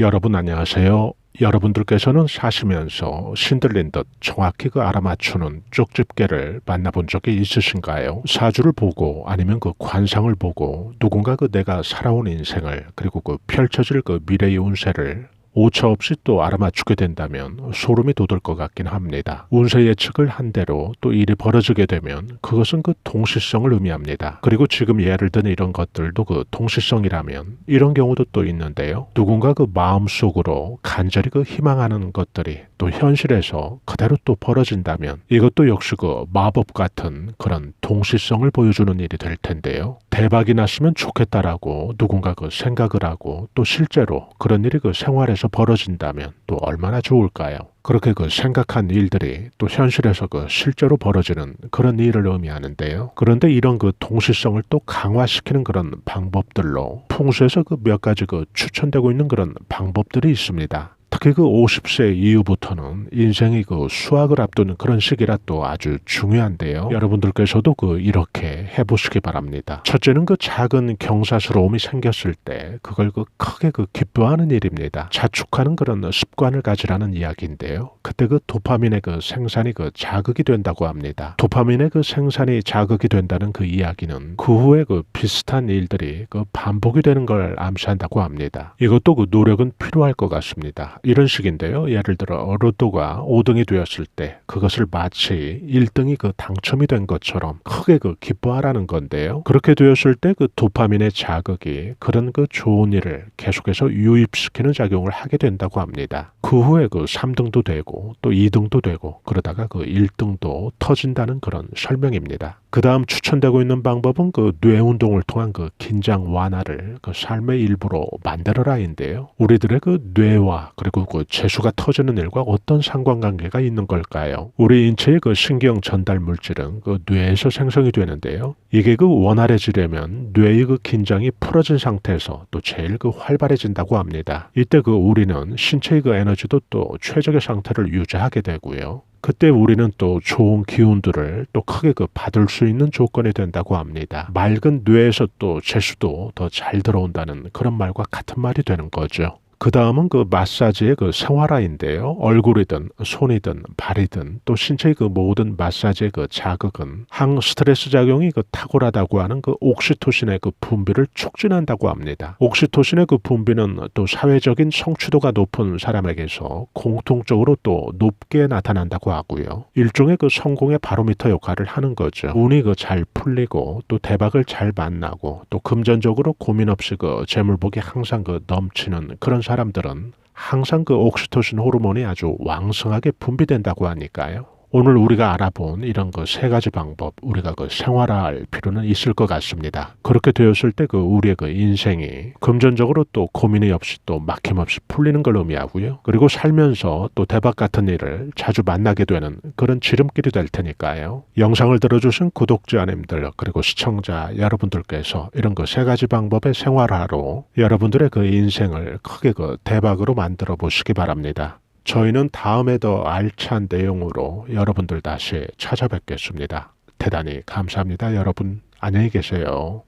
여러분 안녕하세요. 여러분들께서는 사시면서 신들린 듯 정확히 그 알아맞추는 쪽집게를 만나본 적이 있으신가요? 사주를 보고 아니면 그 관상을 보고 누군가 그 내가 살아온 인생을 그리고 그 펼쳐질 그 미래의 운세를 오차 없이 또 알아맞추게 된다면 소름이 돋을 것 같긴 합니다. 운세 예측을 한 대로 또 일이 벌어지게 되면 그것은 그 동시성을 의미합니다. 그리고 지금 예를 든 이런 것들도 그 동시성이라면 이런 경우도 또 있는데요. 누군가 그 마음속으로 간절히 그 희망하는 것들이 또 현실에서 그대로 또 벌어진다면 이것도 역시 그 마법 같은 그런 동시성을 보여주는 일이 될 텐데요. 대박이 났으면 좋겠다라고 누군가 그 생각을 하고 또 실제로 그런 일이 그 생활에서 벌어진다면 또 얼마나 좋을까요? 그렇게 그 생각한 일들이 또 현실에서 그 실제로 벌어지는 그런 일을 의미하는데요. 그런데 이런 그 동시성을 또 강화시키는 그런 방법들로 풍수에서 그 몇 가지 그 추천되고 있는 그런 방법들이 있습니다. 특히 그 50세 이후부터는 인생이 그 수학을 앞두는 그런 시기라 또 아주 중요한데요. 여러분들께서도 그 이렇게 해보시기 바랍니다. 첫째는 그 작은 경사스러움이 생겼을 때 그걸 그 크게 그 기뻐하는 일입니다. 자축하는 그런 습관을 가지라는 이야기인데요. 그때 그 도파민의 그 생산이 그 자극이 된다고 합니다. 도파민의 그 생산이 자극이 된다는 그 이야기는 그 후에 그 비슷한 일들이 그 반복이 되는 걸 암시한다고 합니다. 이것도 그 노력은 필요할 것 같습니다. 이런 식인데요. 예를 들어 로또가 5등이 되었을 때 그것을 마치 1등이 그 당첨이 된 것처럼 크게 그 기뻐 하라는 건데요. 그렇게 되었을 때 그 도파민의 자극이 그런 그 좋은 일을 계속해서 유입시키는 작용을 하게 된다고 합니다. 그 후에 그 3등도 되고 또 2등도 되고 그러다가 그 1등도 터진다는 그런 설명입니다. 그 다음 추천되고 있는 방법은 그 뇌 운동을 통한 그 긴장 완화를 그 삶의 일부로 만들어라인데요. 우리들의 그 뇌와 그리고 그 재수가 터지는 일과 어떤 상관관계가 있는 걸까요? 우리 인체의 그 신경 전달 물질은 그 뇌에서 생성이 되는데요. 이게 그 원활해지려면 뇌의 그 긴장이 풀어진 상태에서 또 제일 그 활발해진다고 합니다. 이때 그 우리는 신체의 그 에너지도 또 최적의 상태를 유지하게 되고요. 그때 우리는 또 좋은 기운들을 또 크게 그 받을 수 있는 조건이 된다고 합니다. 맑은 뇌에서 또 재수도 더 잘 들어온다는 그런 말과 같은 말이 되는 거죠. 그 다음은 그 마사지의 그 생활화인데요. 얼굴이든 손이든 발이든 또 신체의 그 모든 마사지의 그 자극은 항 스트레스 작용이 그 탁월하다고 하는 그 옥시토신의 그 분비를 촉진한다고 합니다. 옥시토신의 그 분비는 또 사회적인 성취도가 높은 사람에게서 공통적으로 또 높게 나타난다고 하고요. 일종의 그 성공의 바로미터 역할을 하는 거죠. 운이 그 잘 풀리고 또 대박을 잘 만나고 또 금전적으로 고민 없이 그 재물복이 항상 그 넘치는 그런 사람들은 항상 그 옥시토신 호르몬이 아주 왕성하게 분비된다고 하니까요. 오늘 우리가 알아본 이런 그 세 가지 방법 우리가 그 생활화할 필요는 있을 것 같습니다. 그렇게 되었을 때 그 우리의 그 인생이 금전적으로 또 고민이 없이 또 막힘없이 풀리는 걸 의미하고요. 그리고 살면서 또 대박 같은 일을 자주 만나게 되는 그런 지름길이 될 테니까요. 영상을 들어주신 구독자님들 그리고 시청자 여러분들께서 이런 그 세 가지 방법의 생활화로 여러분들의 그 인생을 크게 그 대박으로 만들어 보시기 바랍니다. 저희는 다음에 더 알찬 내용으로 여러분들 다시 찾아뵙겠습니다. 대단히 감사합니다. 여러분 안녕히 계세요.